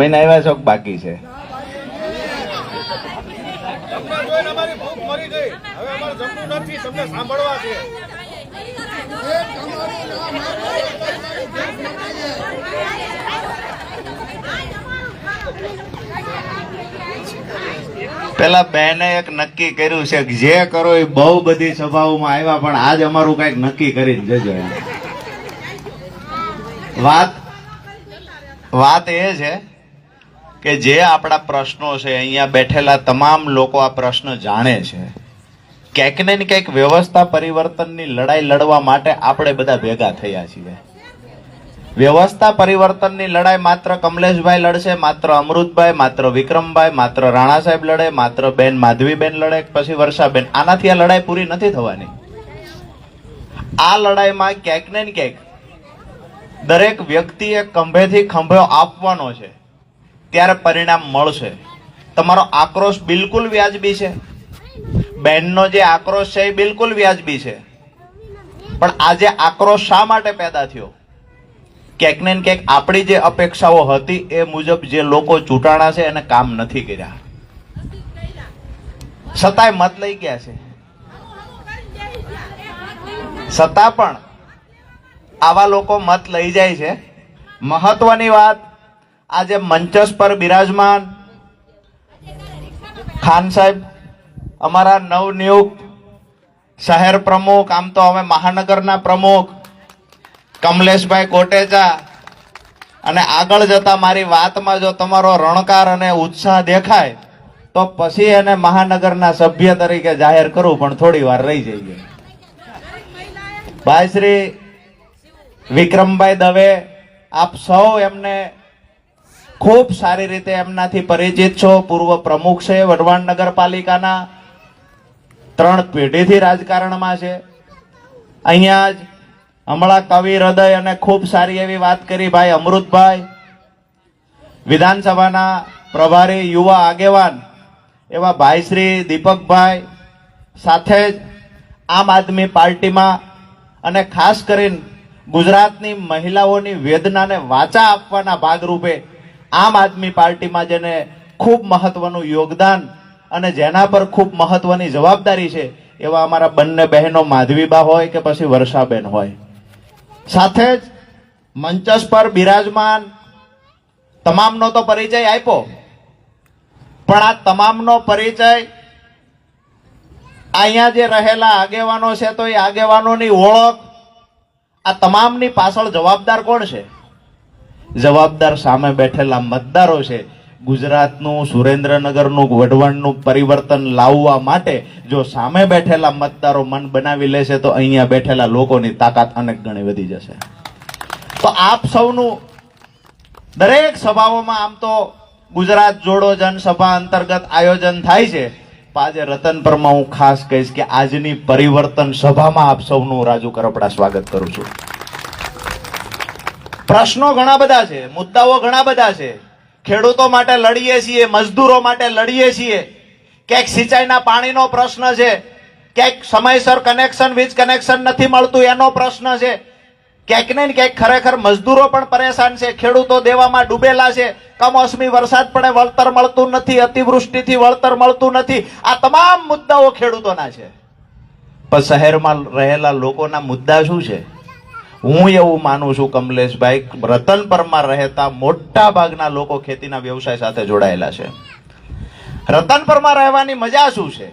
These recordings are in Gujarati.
મહિના આવ્યા છો બાકી છે. પેલા બેને એક નક્કી કર્યું છે કે જે કરો એ બહુ બધી સભાઓમાં આવ્યા, પણ આજ અમારું કંઈક નક્કી કરીને જજો વાત વાત એ છે કે જે આપણા પ્રશ્નો છે, અહીંયા બેઠેલા તમામ લોકો આ પ્રશ્ન જાણે છે. ક્યાંક ને ક્યાંક વ્યવસ્થા પરિવર્તનની લડાઈ લડવા માટે આપણે બધા ભેગા થયા છીએ. વ્યવસ્થા પરિવર્તનની લડાઈ માત્ર કમલેશભાઈ લડશે, માત્ર અમૃતભાઈ, માત્ર વિક્રમભાઈ, માત્ર રાણા સાહેબ લડે, માત્ર બેન માધવીબેન લડે, પછી વર્ષાબેન. આનાથી આ લડાઈ પૂરી નથી થવાની. આ લડાઈમાં ક્યાંક ને ક્યાંક દરેક વ્યક્તિએ ખંભેથી ખંભો આપવાનો છે. ત્યારે પરિણામ મળશે. તમારો આક્રોશ બિલકુલ વ્યાજબી છે. બેનનો જે આક્રોશ છે એ બિલકુલ વ્યાજબી છે. પણ આજે આક્રોશ શા માટે પેદા થયો? ક્યાંક ને ક્યાંક આપણી જે અપેક્ષાઓ હતી એ મુજબ જે લોકો ચૂંટાણા છે એને કામ નથી કર્યા. છતાંય મત લઈ ગયા છે. છતાં પણ આવા લોકો મત લઈ જાય છે. મહત્વની વાત આજે મંચસ પર બિરાજમાન ખાન સાહેબ, અમારા નવનિયુક્ત શહેર પ્રમુખ, આમ તો હવે મહાનગરના પ્રમુખ, કમલેશભાઈ કોટેચા, અને આગળ જતા મારી વાતમાં જો તમારો રણકાર અને ઉત્સાહ દેખાય, તો પછી એને મહાનગરના સભ્ય તરીકે જાહેર કરું, પણ થોડી વાર રહી જઈએ. ભાઈ શ્રી વિક્રમભાઈ દવે, આપ સૌ એમને ખૂબ સારી રીતે એમનાથી પરિચિત છો. પૂર્વ પ્રમુખ છે, વઢવાણ નગરપાલિકાના ત્રણ પેઢીથી રાજકારણમાં છે. અહીંયા જ હમણાં કવિ હૃદય અને ખૂબ સારી એવી વાત કરી ભાઈ અમૃતભાઈ. વિધાનસભાના પ્રભારી, યુવા આગેવાન એવા ભાઈ શ્રી દીપકભાઈ. સાથે જ આમ આદમી પાર્ટીમાં અને ખાસ કરીને ગુજરાતની મહિલાઓની વેદનાને વાચા આપવાના ભાગરૂપે આમ આદમી પાર્ટીમાં જેને ખૂબ મહત્વનું યોગદાન અને જેના પર ખૂબ મહત્વની જવાબદારી છે, એવા અમારા બંને બહેનો માધવીબા હોય કે પછી વર્ષાબેન હોય. સાથે જ મંચસ પર બિરાજમાન તમામનો તો પરિચય આપ્યો. પણ આ તમામનો પરિચય અહીંયા જે રહેલા આગેવાનો છે તો એ આગેવાનોની ઓળખ, આ તમામની પાછળ જવાબદાર કોણ છે? જવાબદાર સામે બેઠેલા મતદારો છે. ગુજરાતનું, સુરેન્દ્રનગરનું, વઢવાણનું પરિવર્તન લાવવા માટે જો સામે બેઠેલા મતદારો મન બનાવી લેશે તો અહીંયા બેઠેલા લોકોની તાકાત અનેક ગણી વધી જશે. તો આપ સૌનું દરેક સભાઓમાં આમ તો ગુજરાત જોડો જનસભા અંતર્ગત આયોજન થાય છે. આજે રતનપરમાં હું ખાસ કહીશ કે આજની પરિવર્તન સભામાં આપ સૌનું રાજુ કરપડા સ્વાગત કરું છું. પ્રશ્નો ઘણા બધા છે, મુદ્દાઓ ઘણા બધા છે. ખેડૂતો માટે લડીએ છીએ, મજદૂરો માટે લડીએ છીએ. ક્યાંક સિંચાઈના પાણીનો પ્રશ્ન છે, ક્યાંક સમયસર કનેક્શન વીજ કનેક્શન નથી મળતું, એનો પ્રશ્ન છે. ક્યાંક ને ક્યાંક ખરેખર મજદૂરો પણ પરેશાન છે, ખેડૂતો દેવામાં ડૂબેલા છે. કમોસમી વરસાદ પડે વળતર મળતું નથી, અતિવૃષ્ટિથી વળતર મળતું નથી. આ તમામ મુદ્દાઓ ખેડૂતોના છે. પણ શહેરમાં રહેલા લોકોના મુદ્દા શું છે? હું એવું માનું છું, કમલેશભાઈ, રતન પરમાં રહેતા મોટા ભાગના લોકો ખેતીના વ્યવસાય સાથે જોડાયેલા છે. રતન પરમાં રહેવાની મજા શું છે?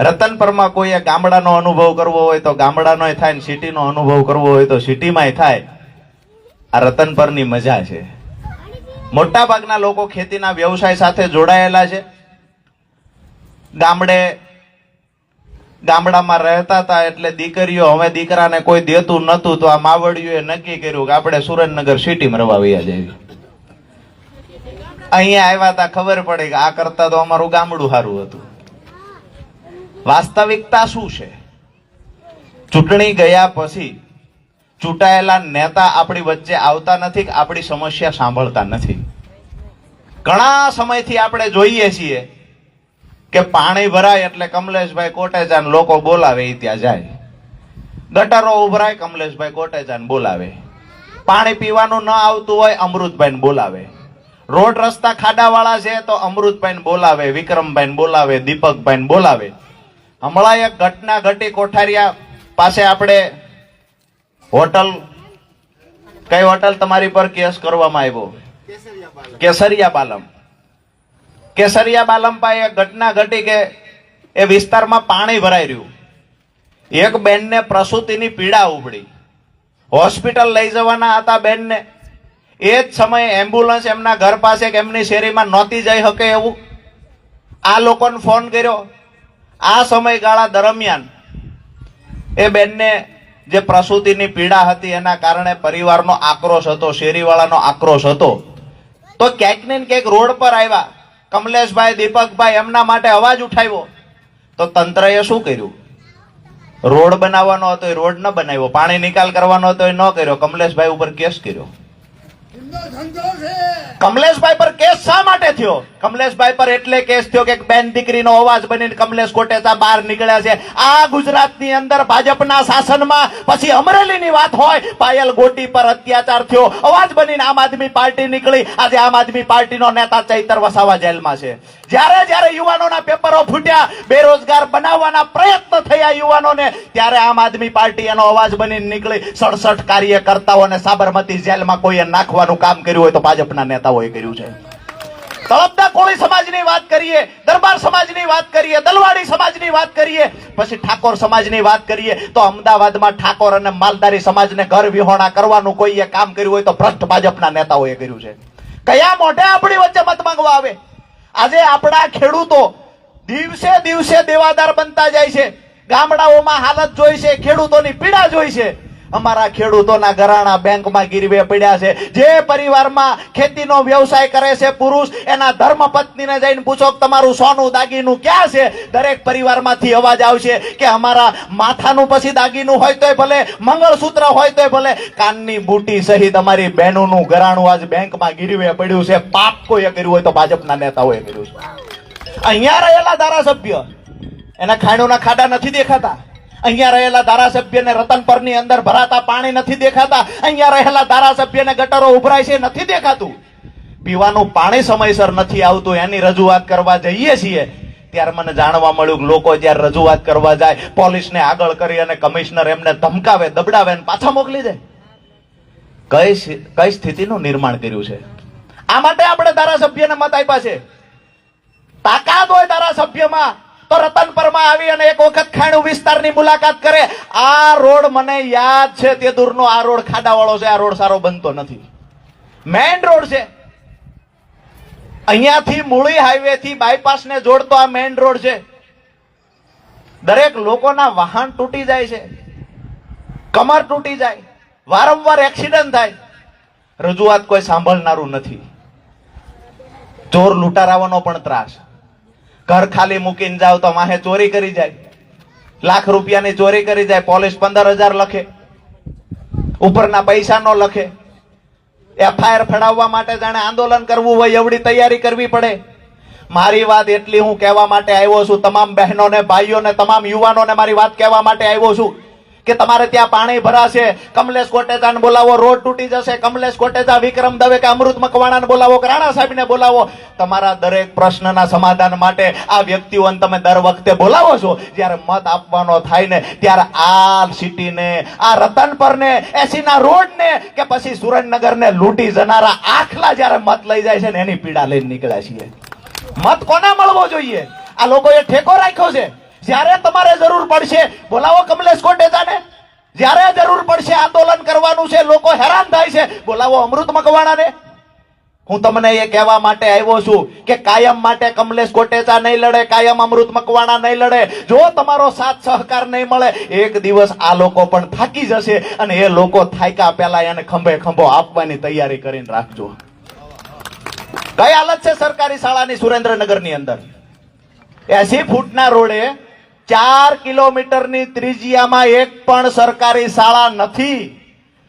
રતન પરમાં કોઈએ ગામડાનો અનુભવ કરવો હોય તો ગામડાનો થાય ને સિટીનો અનુભવ કરવો હોય તો સિટીમાંય થાય. આ રતન પરની મજા છે. મોટા ભાગના લોકો ખેતીના વ્યવસાય સાથે જોડાયેલા છે. ગામડે ગામડામાં રહેતા હતા એટલે દીકરીઓ હવે દીકરાને કોઈ દેતું નતું તો આ માવડીઓએ નક્કી કર્યું કે આપણે સુરેન્દ્રનગર સિટીમાં રવા વયા જઈએ. અહીંયા આવ્યા હતા, ખબર પડી કે આ કરતા તો અમારું ગામડું સારું હતું. વાસ્તવિકતા શું છે? ચૂંટણી ગયા પછી ચૂંટાયેલા નેતા આપણી વચ્ચે આવતા નથી કે આપણી સમસ્યા સાંભળતા નથી. ઘણા સમયથી આપણે જોઈએ છીએ કે પાણી ભરાય એટલે કમલેશભાઈ કોટેજાન લોકો બોલાવે ત્યાં જાય. ગટરો ઉભરાય કમલેશભાઈ કોટેચાન બોલાવે. પાણી પીવાનું ન આવતું હોય અમૃતભાઈને બોલાવે. રોડ રસ્તા ખાડાવાળા છે તો અમૃતભાઈ બોલાવે વિક્રમભાઈ બોલાવે દીપકભાઈ બોલાવે. હમણાં એક ઘટના ઘટી કોઠારિયા પાસે આપણે હોટલ કઈ હોટલ તમારી પર કેસ કરવામાં આવ્યો? કેસરિયા બાલમ કેસરિયા બાલમ પાસે એક ઘટના ઘટી કે એ વિસ્તારમાં પાણી ભરાઈ રહ્યું. એક બેનને પ્રસૂતિની પીડા ઉભડી હોસ્પિટલ લઈ જવાના હતા બેનને. એ જ સમયે એમ્બ્યુલન્સ એમના ઘર પાસે કે એમની શેરીમાં નહોતી જઈ શકે એવું આ લોકોને ફોન કર્યો. આ સમયગાળા દરમિયાન એ બેનને જે પ્રસૂતિની પીડા હતી એના કારણે પરિવારનો આક્રોશ હતો, શેરીવાળાનો આક્રોશ હતો. તો ક્યાંક ને ક્યાંક રોડ પર આવ્યા. કમલેશભાઈ, દીપકભાઈ એમના માટે અવાજ ઉઠાવ્યો. તો તંત્રએ શું કર્યું? રોડ બનાવવાનો હતો એ રોડ ન બનાવ્યો. પાણી નિકાલ કરવાનો હતો એ ન કર્યો. કમલેશભાઈ ઉપર કેસ કર્યો. કમલેશભાઈ પર કેસ શા માટે થયો? કમલેશભાઈ પર એટલે કેસ થયો કે બેન દીકરીનો અવાજ બનીને કમલેશ કોટેચા બહાર નીકળ્યા છે. આ ગુજરાતની અંદર ભાજપના શાસનમાં પછી અમરેલીની વાત હોય, પાયલ ગોટી પર અત્યાચાર થયો. અવાજ બનીને આમ આદમી પાર્ટી નીકળી. આજે આમ આદમી પાર્ટીનો નેતા ચૈતર વસાવા જેલમાં છે. જ્યારે જ્યારે યુવાનોના પેપરો ફૂટ્યા, બેરોજગાર બનાવવાના પ્રયત્ન થયા યુવાનોને, ત્યારે આમ આદમી પાર્ટી એનો અવાજ બનીને નીકળી. સડસઠ કાર્યકર્તાઓને સાબરમતી જેલમાં કોઈએ નાખવાનું કામ કર્યું હોય તો ભાજપના નેતાઓએ કર્યું છે. તળપદા કોળી સમાજની વાત કરીએ, દરબાર સમાજની વાત કરીએ, દલવાડી સમાજની વાત કરીએ, પછી ઠાકોર સમાજની વાત કરીએ, તો અમદાવાદમાં ઠાકોર અને માલધારી સમાજને ઘર વિહોણા કરવાનું કોઈએ કામ કર્યું હોય તો ભ્રષ્ટ ભાજપના નેતાઓએ કર્યું છે. કયા મોઢે આપણી વચ્ચે મત માંગવા આવે? આજે આપણા ખેડૂતો દિવસે દિવસે દેવાદાર બનતા જાય છે. ગામડાઓમાં હાલત જોઈ છે, ખેડૂતોની પીડા જોઈ છે. અમારા ખેડૂતોના ઘરાણા બેંકમાં ગીરવે પડ્યા છે. જે પરિવારમાં ખેતીનો વ્યવસાય કરે છે પુરુષ, એના ધર્મ પત્નીને જઈને પૂછો તમારું સોનું દાગીનું ક્યાં છે? દરેક પરિવારમાંથી અવાજ આવશે કે અમારા માથાનું પછી દાગીનું હોય તોય ભલે, મંગળસૂત્ર હોય તોય ભલે. કાનની બુટી સહિત અમારી બહેનોનું ઘરાણું આજ બેંકમાં ગીરવે પડ્યું છે. પાપ કોઈએ કર્યું હોય તો ભાજપના નેતાઓએ કર્યું છે. અહીંયા રહેલા ધારાસભ્ય, એના ખાણોના ખાડા નથી દેખાતા. અહીંયા રહેલા ધારાસભ્યને રતનપરની અંદર ભરાતા પાણી નથી દેખાતા. અહીંયા રહેલા ધારાસભ્યને ગટરો ઉભરાય છે, નથી દેખાતું. પીવાનું પાણી સમયસર નથી આવતું, એની રજૂઆત કરવા જઈએ છીએ. ત્યારે મને જાણવા મળ્યું કે લોકો જ્યારે રજૂઆત કરવા જાય, પોલીસને આગળ કરી અને કમિશનર એમને ધમકાવે, દબડાવે અને પાછા મોકલી દે. કઈ કઈ સ્થિતિનું નિર્માણ કર્યું છે? આ માટે આપણે ધારાસભ્યને મત આપ્યા છે. તાકાત હોય ધારાસભ્યમાં. તો રતનપરમાં આવી અને એક વખત ખાણું વિસ્તારની મુલાકાત કરે. આ રોડ મને યાદ છે, તે દૂરનો આ રોડ ખાડાવાળો છે, આ રોડ સારો બનતો નથી. મેઇન રોડ છે. અહીંયાથી મૂળી હાઈવે થી બાયપાસ ને જોડતો આ મેઇન રોડ છે. દરેક લોકોના વાહન તૂટી જાય છે. કમર તૂટી જાય. વારંવાર એક્સિડન્ટ થાય. રજૂઆત કોઈ સાંભળનારું નથી. ચોર લૂંટારાવાનો પણ ત્રાસ. ઘર ખાલી મૂકીને જાવ તો માહે ચોરી કરી જાય. લાખ રૂપિયાની ચોરી કરી જાય, પોલીસ પંદર હજાર લખે. ઉપરના પૈસા નો લખે. એફઆઈઆર ફડાવવા માટે જાણે આંદોલન કરવું હોય, એવડી તૈયારી કરવી પડે. મારી વાત એટલી હું કહેવા માટે આવ્યો છું, તમામ બહેનોને, ભાઈઓને, તમામ યુવાનોને મારી વાત કહેવા માટે આવ્યો છું. કે તમારે ત્યાં પાણી ભરાશે? કમલેશ કોટેજાને બોલાવો, રોડ તૂટી જશે. કમલેશ કોટેજા, વિક્રમ દવે કે અમૃત મકવાણાને બોલાવો, કે રાણા સાહેબને બોલાવો? તમારા દરેક પ્રશ્નના સમાધાન માટે આ વ્યક્તિઓને તમે દર વખતે બોલાવો છો. જ્યારે મત આપવાનો થાય ને, ત્યારે આ સિટીને, આ રતનપરને, એસીના રોડને, કે પછી સુરેન્દ્રનગરને લૂંટી જનારા આખલા જ્યારે મત લઈ જાય છે ને, એની પીડા લઈને નીકળ્યા છીએ. મત કોને મળવો જોઈએ? આ લોકોએ ઠેકો રાખ્યો છે. જ્યારે તમારે જરૂર પડશે, બોલાવો કમલેશ કોટેજાને જ્યારે જરૂર પડશે આંદોલન કરવાનું છે, લોકો હેરાન થાય છે, બોલાવો અમૃત મકવાણાને. હું તમને એ કહેવા માટે આવ્યો છું કે કાયમ માટે કમલેશ કોટેચા નહીં લડે, કાયમ અમૃત મકવાણા નહીં લડે. જો તમારો સાથ સહકાર નહીં મળે, એક દિવસ આ લોકો પણ થાકી જશે અને એ લોકો થાક્યા પહેલા એને ખંભે ખંભો આપવાની તૈયારી કરીને રાખજો. કઈ હાલત છે સરકારી શાળાની સુરેન્દ્રનગરની અંદર? એસી ફૂટના રોડે ચાર કિલોમીટરની ત્રિજ્યામાં એક પણ સરકારી શાળા નથી.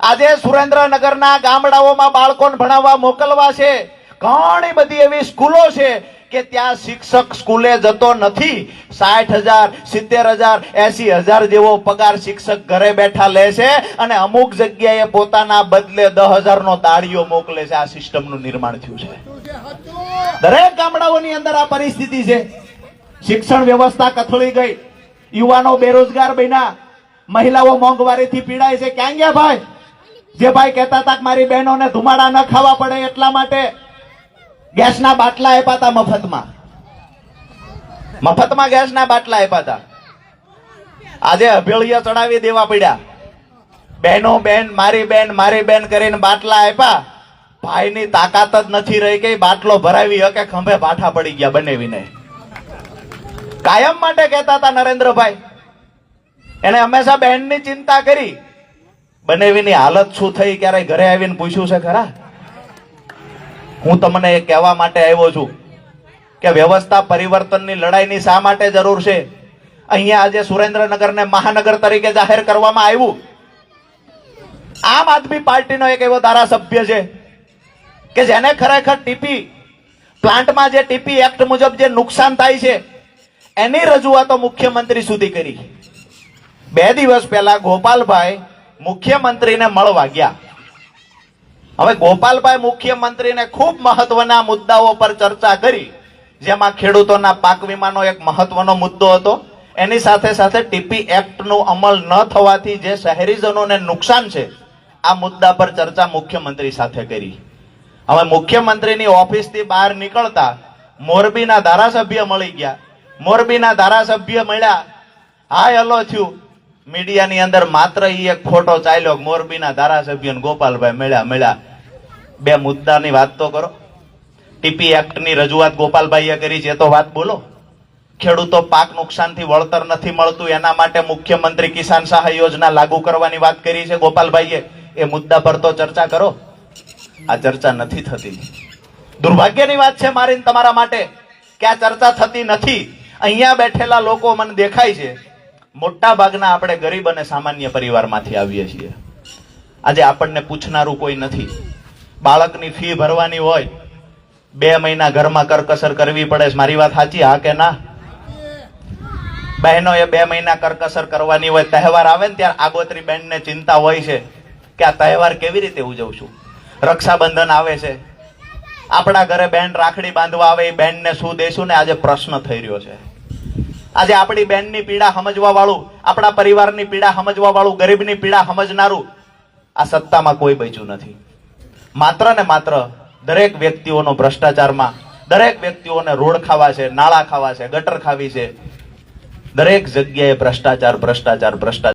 આજે સુરેન્દ્રનગરના ગામડાઓમાં બાળકોને ભણાવવા મોકલવા છે. ઘણી બધી એવી સ્કૂલો છે કે ત્યાં શિક્ષક સ્કૂલે જતો નથી. સાઠ હજાર, સિત્તેર હજાર, એસી હજાર જેવો પગાર શિક્ષક ઘરે બેઠા લે છે અને અમુક જગ્યાએ પોતાના બદલે દસ હજારનો તાળીઓ મોકલે છે. આ સિસ્ટમનું નિર્માણ થયું છે. દરેક ગામડાઓની અંદર આ પરિસ્થિતિ છે. શિક્ષણ વ્યવસ્થા કથળી ગઈ. યુવાનો બેરોજગાર બન્યા. મહિલાઓ મોંઘવારીથી પીડાય છે. ક્યાં ગયા ભાઈ? જે ભાઈ કહેતા હતા મારી બહેનોને ધુમાડા ન ખાવા પડે એટલા માટે ગેસના બાટલા આપ્યા હતા મફતમાં. મફતમાં ગેસના બાટલા આપ્યા હતા. આજે અભેળિયા ચડાવી દેવા પડ્યા. બહેનો બેન મારી બેન મારી બેન કરીને બાટલા આપ્યા. ભાઈની તાકાત જ નથી રહી ગઈ બાટલો ભરાવી હકે, ખંભે ભાઠા પડી ગયા બનેવીને. કાયમ માટે કહેતા હતા નરેન્દ્રભાઈ. એને હંમેશા બહેનની ચિંતા કરી. બનેવીની હાલત શું થઈ ક્યારેય ઘરે આવીને પૂછ્યું છે ખરા? હું તમને એ કહેવા માટે આવ્યો છું કે વ્યવસ્થા પરિવર્તનની લડાઈની શા માટે જરૂર છે? અહીંયા આજે સુરેન્દ્રનગરને મહાનગર તરીકે જાહેર કરવામાં આવ્યું. આમ આદમી પાર્ટીનો એક એવો ધારાસભ્ય છે કે જેને ખરેખર ટીપી, પ્લાન્ટમાં જે ટીપી એક્ટ મુજબ જે નુકસાન થાય છે એની રજૂઆતો મુખ્યમંત્રી સુધી કરી. બે દિવસ પહેલા ગોપાલભાઈ મુખ્યમંત્રીને મળવા ગયા. હવે ગોપાલભાઈ મુખ્યમંત્રીને ખૂબ મહત્વના મુદ્દાઓ પર ચર્ચા કરી, જેમાં ખેડૂતોના પાક વીમાનો એક મહત્વનો મુદ્દો હતો. એની સાથે સાથે ટીપી એક્ટનું અમલ ન થવાથી જે શહેરીજનોને નુકસાન છે, આ મુદ્દા પર ચર્ચા મુખ્યમંત્રી સાથે કરી. હવે મુખ્યમંત્રીની ઓફિસથી બહાર નીકળતા મોરબીના ધારાસભ્ય મળી ગયા. મોરબીના ધારાસભ્ય મળ્યા. હાય હલો થયું. મીડિયાની અંદર માત્ર એ એક ફોટો ચાલ્યો. મોરબીના ધારાસભ્ય ગોપાલભાઈ મળ્યા મળ્યા. બે મુદ્દાની વાત તો કરો. ટીપી એક્ટની રજૂઆત ગોપાલભાઈએ કરી છે તો વાત બોલો. ખેડૂતો પાક નુકસાનથી વળતર નથી મળતું, એના માટે મુખ્યમંત્રી કિસાન સહાય યોજના લાગુ કરવાની વાત કરી છે ગોપાલભાઈએ. એ મુદ્દા પર તો ચર્ચા કરો. આ ચર્ચા નથી થતી. દુર્ભાગ્યની વાત છે મારીને તમારા માટે કે આ ચર્ચા થતી નથી. અહીંયા બેઠેલા લોકો મને દેખાય છે. મોટા ભાગના આપણે ગરીબ અને સામાન્ય પરિવારમાંથી આવીએ છીએ. આજે આપણને પૂછનારું કોઈ નથી. બાળકની ફી ભરવાની હોય, બે મહિના ઘરમાં કરકસર કરવી પડે મારી વાત સાચી, હા કે ના? બહેનો એ બે મહિના કરકસર કરવાની હોય, તહેવાર આવે ને ત્યારે આગોતરી બહેનને ચિંતા હોય છે કે આ તહેવાર કેવી રીતે ઉજવશું? રક્ષાબંધન આવે છે. આપણા ઘરે બેન રાખડી બાંધવા આવે, એ બહેનને શું દેશું ને? આજે પ્રશ્ન થઈ રહ્યો છે. આજે આપણી બેનની પીડા સમજવા વાળું આપણા પરિવારની પીડા સમજવા વાળું ગરીબની પીડા સમજનારું આ સત્તામાં કોઈ બચ્યું નથી. માત્ર ને માત્ર દરેક વ્યક્તિઓનો ભ્રષ્ટાચારમાં, દરેક વ્યક્તિઓને રોડ ખાવા છે, નાળા ખાવા છે, ગટર ખાવી છે. દરેક જગ્યાએ ભ્રષ્ટાચાર ભ્રષ્ટાચાર ભ્રષ્ટાચાર.